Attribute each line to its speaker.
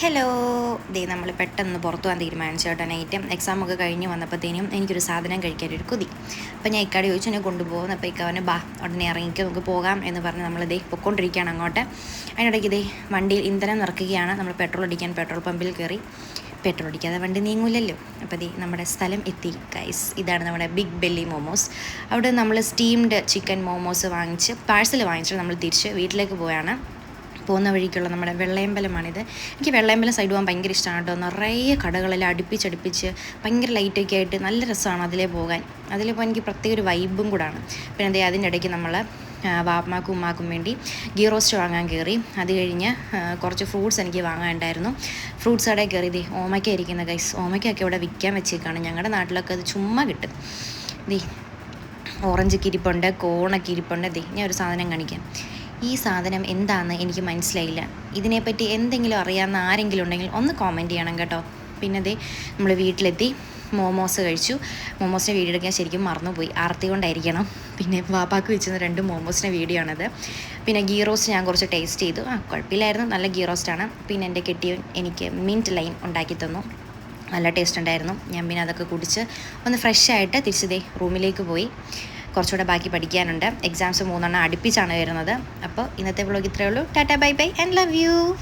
Speaker 1: Hello ദേ നമ്മൾ പെട്ടെന്ന് പുറത്തു പോകാൻ തീരുമാനിച്ചു കേട്ടോ. നൈറ്റ് എക്സാം ഒക്കെ കഴിഞ്ഞ് വന്നപ്പോഴത്തേനും എനിക്കൊരു സാധനം കഴിക്കാനൊരു കൊതി. അപ്പോൾ ഞാൻ ഇക്കാട് ചോദിച്ചു എന്നെ കൊണ്ടുപോകുന്നു അപ്പോൾ ഇക്കാവനെ ബാ ഉടനെ ഇറങ്ങിക്കോ നമുക്ക് പോകാം എന്ന് പറഞ്ഞ് നമ്മൾ ദേ പൊയ്ക്കൊണ്ടിരിക്കുകയാണ് അങ്ങോട്ട്. അതിനിടയ്ക്ക് ഇതേ വണ്ടിയിൽ ഇന്ധനം നിറക്കുകയാണ്. നമ്മൾ പെട്രോൾ അടിക്കാൻ പെട്രോൾ പമ്പിൽ കയറി പെട്രോൾ അടിക്കാതെ വണ്ടി നീങ്ങൂലല്ലോ. അപ്പോൾ ദേ നമ്മുടെ സ്ഥലം എത്തി. ഗൈസ് ഇതാണ് നമ്മുടെ ബിഗ് ബെല്ലി മോമോസ് അവിടെ നമ്മൾ സ്റ്റീംഡ് ചിക്കൻ മോമോസ് വാങ്ങിച്ച് പാഴ്സൽ വാങ്ങിച്ചിട്ട് നമ്മൾ തിരിച്ച് വീട്ടിലേക്ക് പോയാണ് പോകുന്ന വഴിക്കുള്ള നമ്മുടെ വെള്ളയമ്പലമാണിത്. എനിക്ക് വെള്ളയമ്പലം സൈഡ് പോകാൻ ഭയങ്കര ഇഷ്ടമാണ് കേട്ടോ. നിറയെ കടകളിൽ അടുപ്പിച്ചടുപ്പിച്ച് ഭയങ്കര ലൈറ്റൊക്കെ ആയിട്ട് നല്ല രസമാണ് അതിലേ പോകാൻ. അതിലേ പോകാൻ എനിക്ക് പ്രത്യേക ഒരു വൈബും കൂടാണ്. പിന്നെ അതേ അതിന്റെ ഇടയ്ക്ക് നമ്മൾ വാപ്പമാക്കും ഉമ്മാക്കും വേണ്ടി ഗീ റോസ്റ്റ് വാങ്ങാൻ കയറി അത് കഴിഞ്ഞ് കുറച്ച് ഫ്രൂട്ട്സ് എനിക്ക് വാങ്ങാനുണ്ടായിരുന്നു. ഫ്രൂട്ട്സ് കടയിൽ കയറി ഇതേ ഓമയ്ക്ക ഇരിക്കുന്ന ഗൈസ് ഓമയ്ക്കൊക്കെ ഇവിടെ വിൽക്കാൻ വെച്ചേക്കാണ്. ഞങ്ങളുടെ നാട്ടിലൊക്കെ അത് ചുമ്മാ കിട്ടും. ദേ ഓറഞ്ച് കിരിപ്പുണ്ട് കോണൊക്കെ ഇരിപ്പുണ്ട് ദേ ഞാൻ ഒരു സാധനം കാണിക്കാം. ഈ സാധനം എന്താണെന്ന് എനിക്ക് മനസ്സിലായില്ല. ഇതിനെപ്പറ്റി എന്തെങ്കിലും അറിയാവുന്ന ആരെങ്കിലും ഉണ്ടെങ്കിൽ ഒന്ന് കോമെന്റ് ചെയ്യണം കേട്ടോ. പിന്നെ ദേ നമ്മൾ വീട്ടിലെത്തി മോമോസ് കഴിച്ചു. മോമോസിന്റെ വീഡിയോ എടുക്കാൻ ശരിക്കും മറന്നുപോയി. ആർത്തി കൊണ്ടായിരിക്കണം. പിന്നെ വാപ്പാക്ക് വെച്ചിരുന്ന രണ്ട് മോമോസിന്റെ വീഡിയോ ആണത്. പിന്നെ ഗീ റോസ്റ്റ് ഞാൻ കുറച്ച് ടേസ്റ്റ് ചെയ്തു. ആ കുഴപ്പമില്ലായിരുന്നു. നല്ല ഗീ റോസ്റ്റാണ് പിന്നെ എന്റെ കെട്ടിയ എനിക്ക് മിന്റ് ലൈം ഉണ്ടാക്കി തന്നു. നല്ല ടേസ്റ്റ് ഉണ്ടായിരുന്നു. ഞാൻ പിന്നെ അതൊക്കെ കുടിച്ച് ഒന്ന് ഫ്രഷ് ആയിട്ട് തിരിച്ചതേ റൂമിലേക്ക് പോയി. കുറച്ചുകൂടെ ബാക്കി പഠിക്കാനുണ്ട്. എക്സാംസ് മൂന്നെണ്ണം അടുപ്പിച്ചാണ് വരുന്നത്. അപ്പോൾ ഇന്നത്തെ വ്ളോഗ് ഇത്രയേ ഉള്ളൂ. Tata bye bye and love you